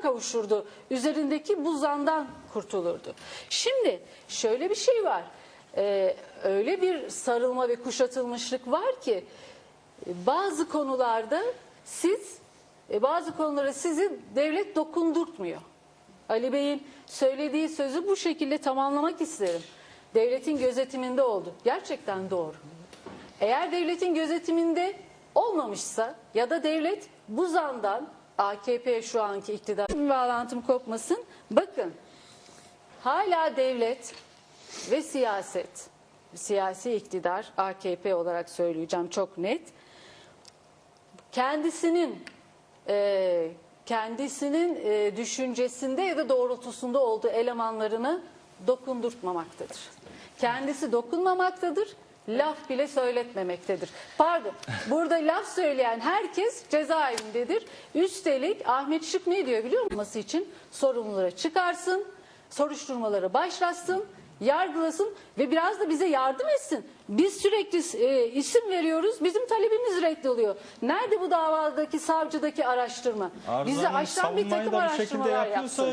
kavuşurdu. Üzerindeki bu kurtulurdu. Şimdi şöyle bir şey var. Ee, öyle bir sarılma ve kuşatılmışlık var ki e, bazı konularda siz e, bazı konulara sizi devlet dokundurtmuyor. Ali Bey'in söylediği sözü bu şekilde tamamlamak isterim. Devletin gözetiminde oldu. Gerçekten doğru. Eğer devletin gözetiminde olmamışsa ya da devlet bu zandan AKP şu anki iktidar bağlantım kopmasın. Bakın hala devlet ve siyaset, siyasi iktidar AKP olarak söyleyeceğim çok net. Kendisinin e, kendisinin e, düşüncesinde ya da doğrultusunda olduğu elemanlarını dokundurtmamaktadır. Kendisi dokunmamaktadır. Laf bile söyletmemektedir. Pardon. Burada laf söyleyen herkes cezaevindedir. Üstelik Ahmet Şık ne diyor biliyor musun? için sorumluları çıkarsın, soruşturmaları başlatsın, yargılasın ve biraz da bize yardım etsin. Biz sürekli e, isim veriyoruz, bizim talebimiz reddoluyor. Nerede bu davadaki savcıdaki araştırma? Arzu Hanım açtan bir takım araştırmalar yapsın.